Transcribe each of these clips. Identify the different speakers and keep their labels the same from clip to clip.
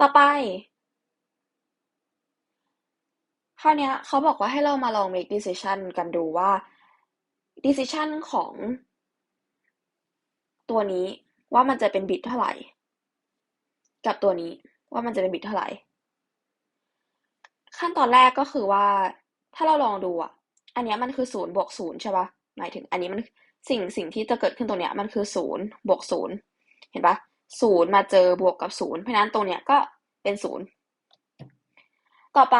Speaker 1: ต่อไป คราวเนี้ยเขาบอกว่าให้เรามาลอง make decision กันดูว่า decision ของ ตัวนี้ว่ามันจะเป็นบิตเท่าไหร่ กับตัวนี้ว่ามันจะเป็นบิตเท่าไหร่ ขั้นตอนแรกก็คือว่า ถ้าเราลองดูอะ อันเนี้ยมันคือศูนย์บวกศูนย์ใช่ปะหมายถึง อันนี้มันสิ่งสิ่งที่จะเกิดขึ้นตรงเนี้ยมันคือศูนย์บวกศูนย์เห็นปะ ศูนย์มาเจอบวกกับศูนย์เพราะนั้นตรงเนี้ยก็เป็นศูนย์ต่อไป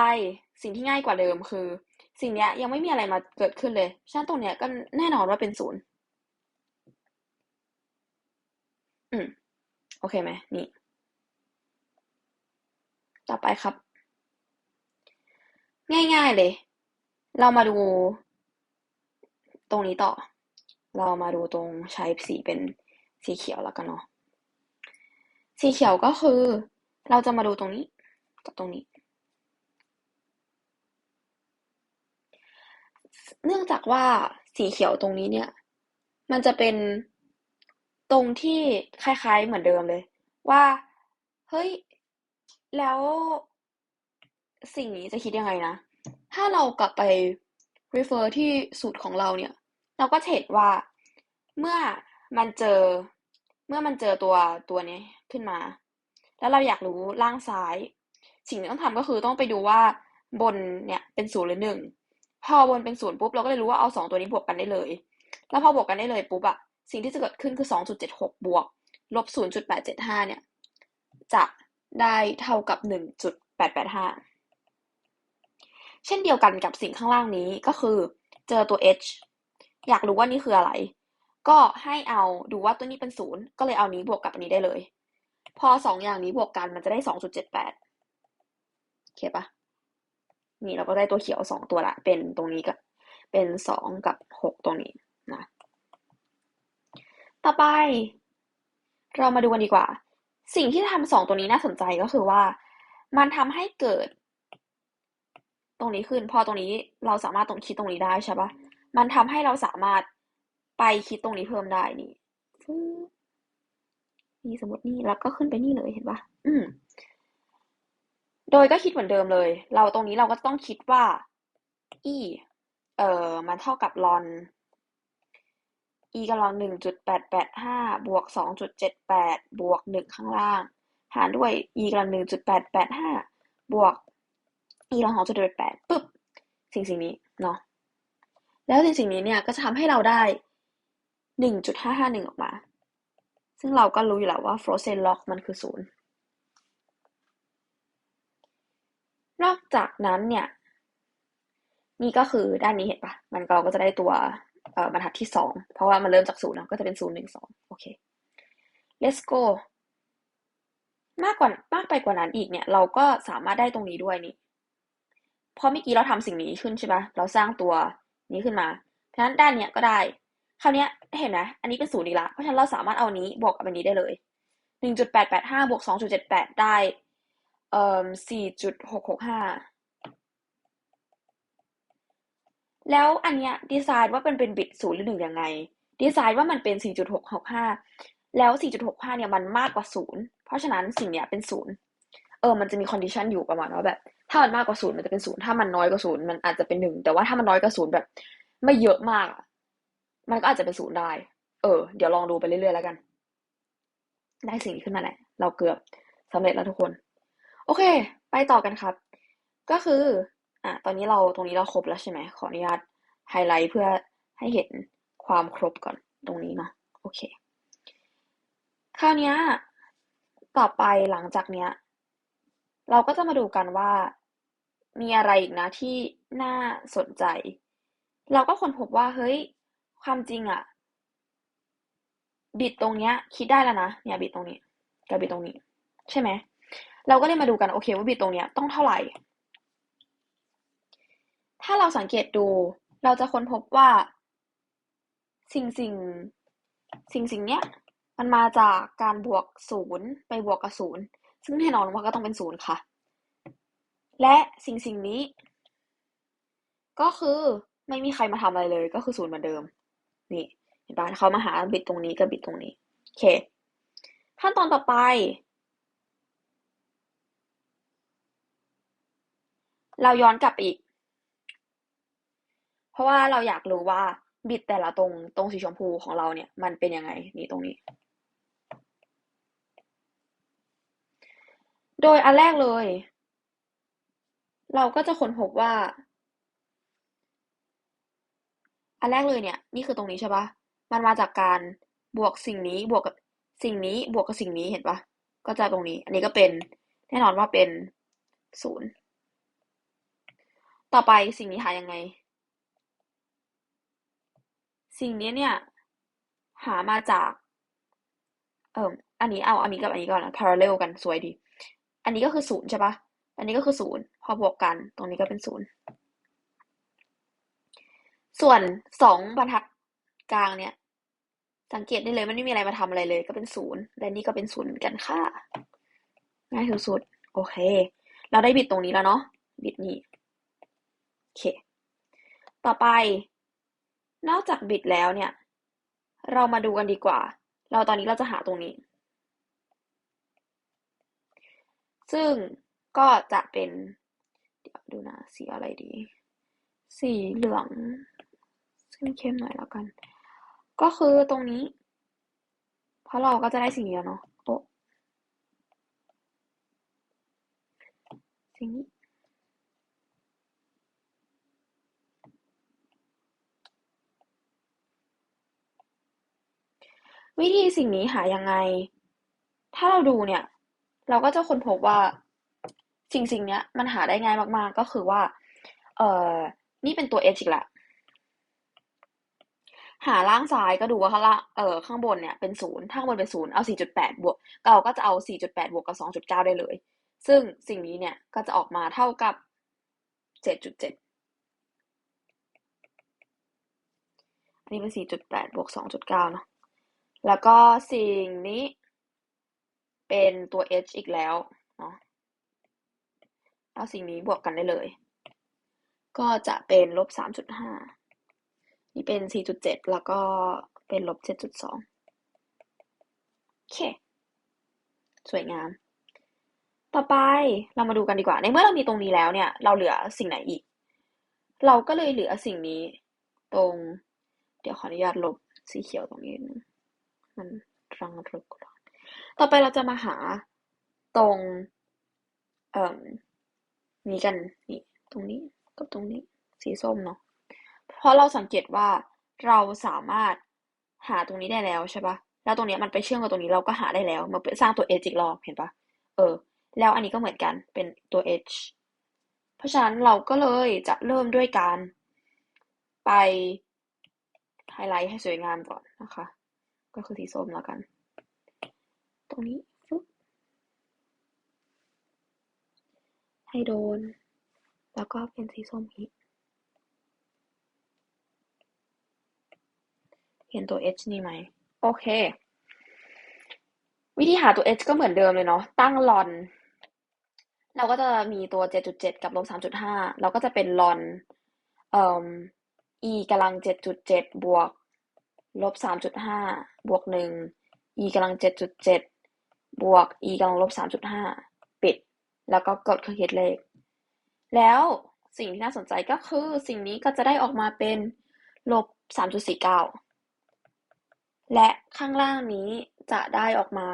Speaker 1: สิ่งที่ง่ายกว่าเดิมคือ สิ่งเนี้ยยังไม่มีอะไรมาเกิดขึ้นเลยฉะนั้นตรงเนี้ยก็แน่นอนว่าเป็นศูนย์อืม โอเคไหมนี่ ต่อไปครับ ง่ายๆเลย เรามาดู ตรงนี้ต่อ เรามาดูตรงใช้สีเป็นสีเขียวแล้วกันเนาะ สีเขียวก็คือเราจะมาดูตรงนี้กับตรงนี้ เนื่องจากว่าสีเขียวตรงนี้เนี่ย มันจะเป็นตรงที่คล้ายๆเหมือนเดิมเลย ว่าเฮ้ยแล้วสิ่งนี้จะคิดยังไงนะ ถ้าเรากลับไป refer ที่สูตรของเราเนี่ย เราก็เห็นว่าเมื่อมันเจอ เมื่อมันเจอตัวตัวนี้ ขึ้นมา แล้วเราอยากรู้ล่างซ้าย สิ่งที่ต้องทำก็คือต้องไปดูว่าบนเนี่ยเป็นศูนย์หรือหนึ่งพอบนเป็นศูนย์ปุ๊บเราก็เลยรู้ว่าเอาสองตัวนี้บวกกันได้เลย แล้วพอบวกกันได้เลยปุ๊บอะสิ่งที่จะเกิดขึ้นคือสองจุดเจ็ดหกบวกลบศูนย์จุดแปดเจ็ดห้าเนี่ยจะได้เท่ากับหนึ่งจุดแปดแปดห้าเช่นเดียวกันกับสิ่งข้างล่างนี้ก็คือ เจอตัว h อยากรู้ว่านี่คืออะไร ก็ให้เอาดูว่าตัวนี้เป็นศูนย์ก็เลยเอานี้บวกกับอันนี้ได้เลย พอสองอย่างนี้บวกกันมันจะได้สองจุดเจ็ดแปดโอเคปะนี่เราก็ได้ตัวเขียวสองตัวละ เป็นตรงนี้กับ เป็นสองกับหกตรงนี้นะ ต่อไป เรามาดูกันดีกว่า สิ่งที่ทำสองตัวนี้น่าสนใจก็คือว่า มันทำให้เกิด ตรงนี้ขึ้น พอตรงนี้เราสามารถตรงคิดตรงนี้ได้ใช่ปะมันทำให้เราสามารถไปคิดตรงนี้เพิ่มได้นี่ นี่สมมตินี่แล้วก็ขึ้นไปนี่เลยเห็นปะอืม โดยก็คิดเหมือนเดิมเลย เราตรงนี้เราก็ต้องคิดว่า e เอ่อมันเท่ากับลอน e กำลังหนึ่งจุดแปดแปดห้าบวกสองจุดเจ็ดแปดบวกหนึ่งข้างล่าง หารด้วย e กำลังหนึ่งจุดแปดแปดห้าบวก e กำลังสองจุดแปดแปดปึ๊บสิ่งสิ่งนี้เนาะแล้วสิ่งสิ่งนี้เนี่ยก็จะทำให้เราได้หนึ่งจุดห้าห้าหนึ่งออกมา ซึ่งเราก็รู้อยู่แล้วว่า frozen log มันคือศูนย์นอกจากนั้นเนี่ย นี่ก็คือด้านนี้เห็นปะมันเราก็จะได้ตัวบรรทัดที่สองเพราะว่ามันเริ่มจากศูนย์ก็จะเป็นศูนย์หนึ่งสองโอเค let's go มากกว่ามากไปกว่านั้นอีกเนี่ย เราก็สามารถได้ตรงนี้ด้วยนี่พราะเมื่อกี้เราทำสิ่งนี้ขึ้นใช่ปะเราสร้างตัวนี้ขึ้นมาเพราะฉะนั้นด้านเนี้ยก็ได้ คราวนี้เห็นไหมอันนี้เป็นศูนย์อีกละ เพราะฉะนั้นเราสามารถเอานี้บวกกับอันนี้ได้เลยหนึ่งจุดแปดแปดห้าบวกสองจุดเจ็ดแปดได้เอ่อสี่จุดหกหกห้าแล้วอันเนี้ยดีไซน์ว่าเป็นเป็นบิตศูนย์หรือหนึ่งยังไง ดีไซน์ว่ามันเป็น4.665แล้ว 4.65 เนี่ย มันมากกว่าศูนย์เพราะฉะนั้นสิ่งเนี้ยเป็นศูนย์เออ มันจะมีคอนดิชันอยู่ประมาณว่าแบบ ถ้ามันมากกว่าศูนย์มันจะเป็นศูนย์ถ้ามันน้อยกว่าศูนย์มันอาจจะเป็นหนึ่งแต่ว่าถ้ามันน้อยกว่าศูนย์แบบ ไม่เยอะมาก มันก็อาจจะเป็นศูนย์ได้ เออ เดี๋ยวลองดูไปเรื่อยๆแล้วกัน ได้สิ่งนี้ขึ้นมาแหละ เราเกือบสำเร็จแล้วทุกคน โอเค ไปต่อกันครับ ก็คือ อะ ตอนนี้เราตรงนี้เราครบแล้วใช่ไหม ขออนุญาตไฮไลท์เพื่อให้เห็นความครบก่อนตรงนี้เนาะ โอเค คราวนี้ต่อไปหลังจากเนี้ย เราก็จะมาดูกันว่ามีอะไรอีกนะที่น่าสนใจ เราก็ค้นพบว่าเฮ้ย ความจริงอะบิตตรงเนี้ย คิดได้แล้วนะเนี่ยบิตตรงนี้กับบิตตรงนี้ ใช่ไหมเราก็เลยมาดูกันโอเคว่าบิตตรงเนี้ยต้องเท่าไหร่ ถ้าเราสังเกตดู เราจะค้นพบว่า สิ่งสิ่งสิ่งสิ่งเนี้ยมันมาจากการบวกศูนย์ไปบวกกับศูนย์ซึ่งแน่นอนว่าก็ต้องเป็นศูนย์ค่ะ และสิ่งสิ่งนี้ ก็คือไม่มีใครมาทำอะไรเลย ก็คือศูนย์เหมือนเดิม นี่เห็นปะเขามาหาบิดตรงนี้กับบิดตรงนี้โอเค ขั้นตอนต่อไป เราย้อนกลับอีก เพราะว่าเราอยากรู้ว่าบิดแต่ละตรงตรงสีชมพูของเราเนี่ย มันเป็นยังไงนี่ตรงนี้ โดยอันแรกเลย เราก็จะค้นพบว่า อันแรกเลยเนี่ย นี่คือตรงนี้ใช่ปะมันมาจากการบวกสิ่งนี้บวกกับสิ่งนี้บวกกับสิ่งนี้เห็นปะก็จะตรงนี้ อันนี้ก็เป็นแน่นอนว่าเป็นศูนย์ต่อไปสิ่งนี้หายังไง สิ่งนี้เนี่ย หามาจาก เอ่ออันนี้เอาอันนี้กับอันนี้ก่อนนะ parallel กันสวยดี อันนี้ก็คือศูนย์ใช่ปะอันนี้ก็คือศูนย์พอบวกกัน ตรงนี้ก็เป็นศูนย์ ส่วนสองบรรทัดกลางเนี่ย สังเกตได้เลยมันไม่มีอะไรมาทำอะไรเลย ก็เป็นศูนย์และนี่ก็เป็นศูนย์เหมือนกันค่ะง่ายสุดๆโอเค เราได้บิดตรงนี้แล้วเนาะบิดนี้โอเค ต่อไป นอกจากบิดแล้วเนี่ย เรามาดูกันดีกว่า เราตอนนี้เราจะหาตรงนี้ ซึ่งก็จะเป็น เดี๋ยวดูนะสีอะไรดี สีเหลือง เข้มๆหน่อยแล้วกัน ก็คือตรงนี้ เพราะเราก็จะได้สิ่งนี้แล้วเนาะโอ้สิ่งนี้วิธีสิ่งนี้หายังไง ถ้าเราดูเนี่ย เราก็จะค้นพบว่าสิ่งสิ่งนี้มันหาได้ง่ายมากๆ ก็คือว่า เอ่อ นี่เป็นตัว h อีกละ หาล่างซ้ายก็ดูว่าข้างล่างเออข้างบนเนี่ยเป็นศูนย์ถ้าข้างบนเป็นศูนย์เอา 4.8 บวกเราก็จะเอา 4.8 บวกกับ 2.9 ได้เลย ซึ่งสิ่งนี้เนี่ยก็จะออกมาเท่ากับ 7.7อันนี้เป็น 4.8 บวก 2.9 เนาะแล้วก็สิ่งนี้เป็นตัว h อีกแล้วเนาะเอาสิ่งนี้บวกกันได้เลย ก็จะเป็นลบ 3.5 นี่เป็น 4.7 แล้วก็เป็นลบ 7.2 โอเค สวยงาม ต่อไปเรามาดูกันดีกว่า ในเมื่อเรามีตรงนี้แล้วเนี่ย เราเหลือสิ่งไหนอีก เราก็เลยเหลือสิ่งนี้ตรง เดี๋ยวขออนุญาตลบสีเขียวตรงนี้นึงมันรังรึกต่อไปเราจะมาหาตรง เอ่อนี้กัน นี่ ตรงนี้ กับตรงนี้ สีส้มเนาะ เพราะเราสังเกตว่าเราสามารถหาตรงนี้ได้แล้วใช่ปะแล้วตรงนี้มันไปเชื่อมกับตรงนี้เราก็หาได้แล้วมันสร้างตัว h อีกรอบเห็นปะเออ แล้วอันนี้ก็เหมือนกันเป็นตัว h เพราะฉะนั้นเราก็เลยจะเริ่มด้วยการไปไฮไลท์ให้สวยงามก่อนนะคะ ก็คือสีส้มแล้วกัน ตรงนี้ฟึบให้โดน แล้วก็เป็นสีส้มอีก เห็นตัว h นี่ไหม โอเค วิธีหาตัว h ก็เหมือนเดิมเลยเนาะ ตั้งลอน เราก็จะมีตัว 7.7 กับลบ 3.5 เราก็จะเป็นลอนเอ่อ e กำลัง 7.7 บวก ลบ 3.5 บวก 1 e กำลัง 7.7 บวก e กำลังลบ 3.5 ปิด แล้วก็กดเครื่องคิดเลข แล้วสิ่งที่น่าสนใจก็คือสิ่งนี้ก็จะได้ออกมาเป็นลบ 3.49 และข้างล่างนี้จะได้ออกมา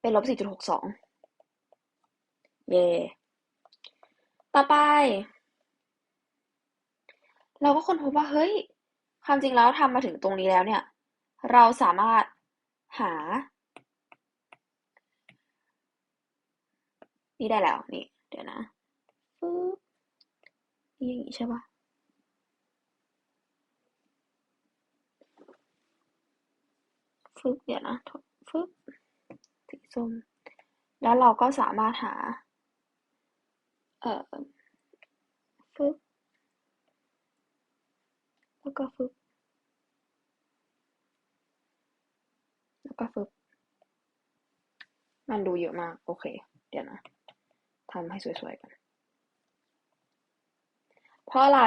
Speaker 1: เป็นลบ 4.62 เย่ต่อไป เราก็ค้นพบว่า เฮ้ย ความจริงแล้วทำมาถึงตรงนี้แล้วเนี่ย เราสามารถหา นี่ได้แล้ว นี่ เดี๋ยวนะปึ๊บนี่อย่างนี้ใช่ปะ ฟึบเดี๋ยวนะฟึบสีส้มแล้วเราก็สามารถหา เอ่อฟึบแล้วก็ฟึบแล้วก็ฟึบมันดูเยอะมาก โอเค เดี๋ยวนะทำให้สวยๆกัน เพราะอะไร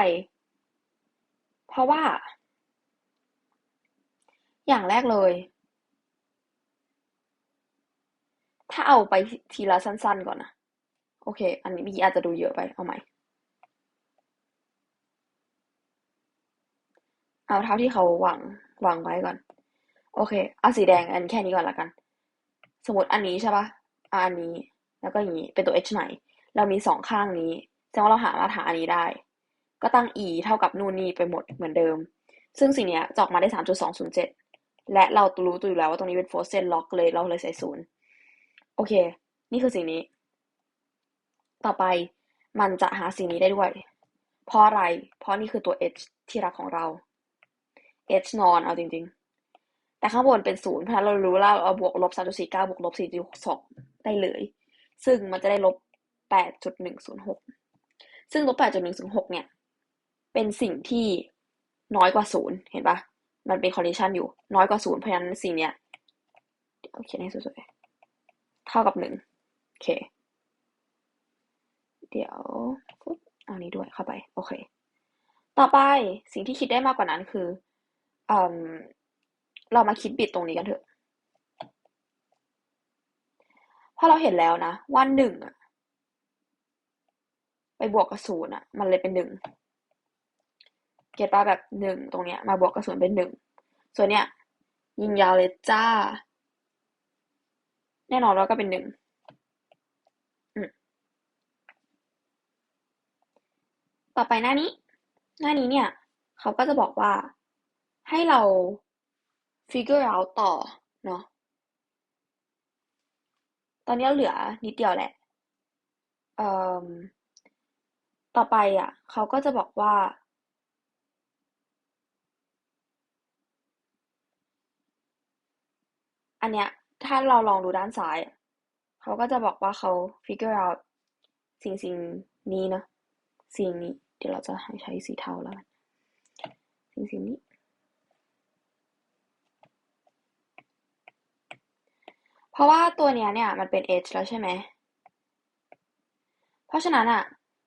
Speaker 1: เพราะว่า อย่างแรกเลยถ้าเอาไปทีละสั้นๆก่อนนะ โอเค อันนี้พี่อาจจะดูเยอะไป เอาใหม่ เอาเท่าที่เขาวางวางไว้ก่อน โอเค เอาสีแดงอันแค่นี้ก่อนละกัน สมมติอันนี้ใช่ปะอะอันนี้ แล้วก็อย่างนี้ เป็นตัว h ไหน เรามีสองข้างนี้แสดงว่าเราหามาตรฐานอันนี้ได้ ก็ตั้ง e เท่ากับนู่นนี่ไปหมดเหมือนเดิม ซึ่งสิ่งนี้จอกมาได้3.207และเรารู้ตัวอยู่แล้วว่าตรงนี้เป็น frozen lock เลยเราเลยใส่ศูนย์ โอเค นี่คือสิ่งนี้ ต่อไปมันจะหาสิ่งนี้ได้ด้วย เพราะอะไร เพราะนี่คือตัว h ที่รักของเรา h นอนเอาจริง ๆ แต่ข้างบนเป็นศูนย์เพราะฉะนั้นเรารู้แล้วเอาบวกลบ3.49บวกลบ4.62ได้เลย ซึ่งมันจะได้ลบ8.106ซึ่งลบ8.106เนี่ย เป็นสิ่งที่น้อยกว่าศูนย์เห็นปะมันเป็น condition อยู่น้อยกว่าศูนย์เพราะฉะนั้นสิ่งเนี้ยเดี๋ยวเขียนให้สวยๆ เท่ากับหนึ่งโอเค เดี๋ยวปุ๊บเอานี้ด้วยเข้าไป โอเค ต่อไปสิ่งที่คิดได้มากกว่านั้นคือเอเรามาคิดบิดตรงนี้กันเถอะพอเราเห็นแล้วนะว่าหนึ่งอะไปบวกกับศูนย์อะมันเลยเป็นหนึ่งเกตป่ะแบบหนึ่งตรงเนี้ยมาบวกกับศูนย์เป็นหนึ่งส่วนเนี้ยยิงยาวเลยจ้า แน่นอนว่าก็เป็นหนึ่งต่อไปหน้านี้ หน้านี้เนี่ย เขาก็จะบอกว่าให้เรา figure out ต่อเนาะตอนนี้เราเหลือนิดเดียวแหละเอ่อต่อไปอะ เขาก็จะบอกว่า อันเนี้ย ถ้าเราลองดูด้านซ้าย เขาก็จะบอกว่าเขา figure out สิ่งสิ่งนี้นะ สิ่งนี้ เดี๋ยวเราจะใช้สีเทาแล้วสิ่งสิ่งนี้ เพราะว่าตัวเนี้ยเนี่ยมันเป็น h แล้วใช่ไหม เพราะฉะนั้นอะ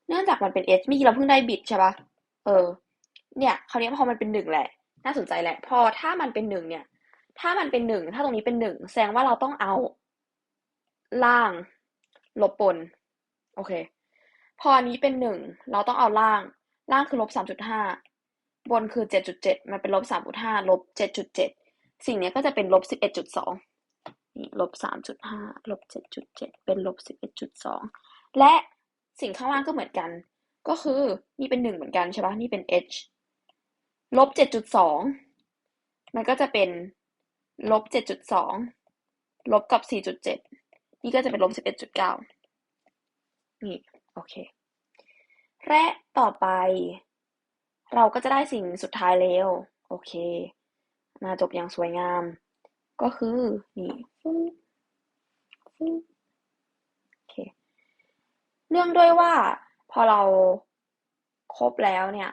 Speaker 1: เนื่องจากมันเป็น h มีเราเพิ่งได้บิตใช่ปะเออ เนี่ยคราวนี้พอมันเป็นหนึ่งแหละ น่าสนใจแหละ พอถ้ามันเป็นหนึ่งเนี่ย ถ้ามันเป็นหนึ่งถ้าตรงนี้เป็นหนึ่งแสดงว่าเราต้องเอา ล่างลบปน โอเค พออันนี้เป็นหนึ่งเราต้องเอาล่าง ล่างคือลบสามจุดห้าบนคือเจ็ดจุดเจ็ดมันเป็นลบสามจุดห้าลบเจ็ดจุดเจ็ดสิ่งนี้ก็จะเป็นลบสิบเอ็ดจุดสองนี่ลบสามจุดห้าลบเจ็ดจุดเจ็ดเป็นลบสิบเอ็ดจุดสองและสิ่งข้างล่างก็เหมือนกัน ก็คือนี่เป็นหนึ่งเหมือนกันใช่ปะนี่เป็น h ลบเจ็ดจุดสองมันก็จะเป็น ลบเจ็ดจุดสองลบกับสี่จุดเจ็ดนี่ก็จะเป็นลบสิบเอ็ดจุดเก้านี่โอเค และต่อไป เราก็จะได้สิ่งสุดท้ายแล้ว โอเค มาจบอย่างสวยงาม ก็คือนี่โอเคเนื่องด้วยว่าพอเราครบแล้วเนี่ย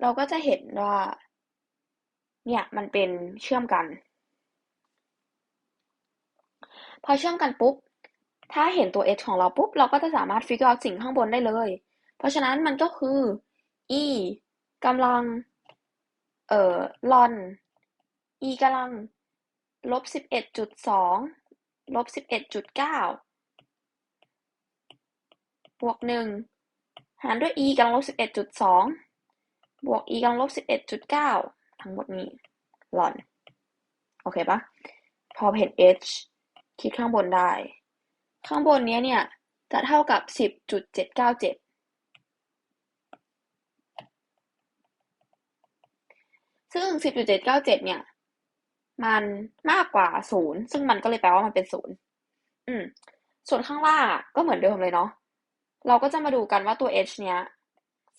Speaker 1: เราก็จะเห็นว่า เนี่ยมันเป็นเชื่อมกัน พอเชื่อมกันปุ๊บ ถ้าเห็นตัว h ของเราปุ๊บ เราก็จะสามารถ figure out สิ่งข้างบนได้เลย เพราะฉะนั้นมันก็คือ e กำลัง เอ่อลอน e กำลังลบสิบเอ็ดจุดสองลบสิบเอ็ดจุดเก้าบวกหนึ่งหารด้วย e กำลังลบสิบเอ็ดจุดสองบวก e กำลังลบสิบเอ็ดจุดเก้าทั้งหมดนี้ลอน โอเคปะพอเห็น h คิดข้างบนได้ ข้างบนนี้เนี่ย จะเท่ากับสิบจุดเจ็ดเก้าเจ็ดซึ่งสิบจุดเจ็ดเก้าเจ็ดเนี่ย มันมากกว่าศูนย์ซึ่งมันก็เลยแปลว่ามันเป็นศูนย์อืม ส่วนข้างล่างก็เหมือนเดิมเลยเนาะ เราก็จะมาดูกันว่าตัว h เนี้ย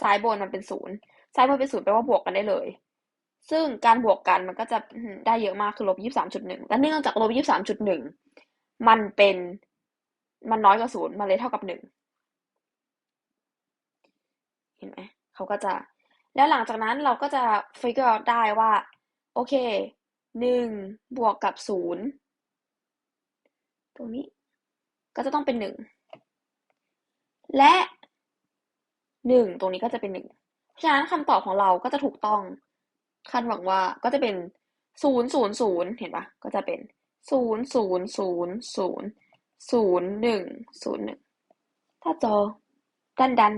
Speaker 1: ซ้ายบนมันเป็นศูนย์ซ้ายบนเป็นศูนย์แปลว่าบวกกันได้เลย ซึ่งการบวกกันมันก็จะได้เยอะมากคือลบยี่สามจุดหนึ่งแต่เนื่องจากลบยี่สา มันเป็น มันน้อยกว่าศูนย์มันเลยเท่ากับหนึ่งเห็นไหมเขาก็จะ แล้วหลังจากนั้นเราก็จะ figure out ได้ว่า โอเคหนึ่งบวกกับศูนย์ตรงนี้ ก็จะต้องเป็นหนึ่งและหนึ่งตรงนี้ก็จะเป็นหนึ่งเพราะฉะนั้นคำตอบของเราก็จะถูกต้องคาดหวังว่าก็จะเป็นศูนย์ศูนย์ศูนย์เห็นปะก็จะเป็น ศูนย์ศูนย์ศูนย์ศูนย์ศูนย์หนึ่งศูนย์หนึ่งถ้าจอดันดัน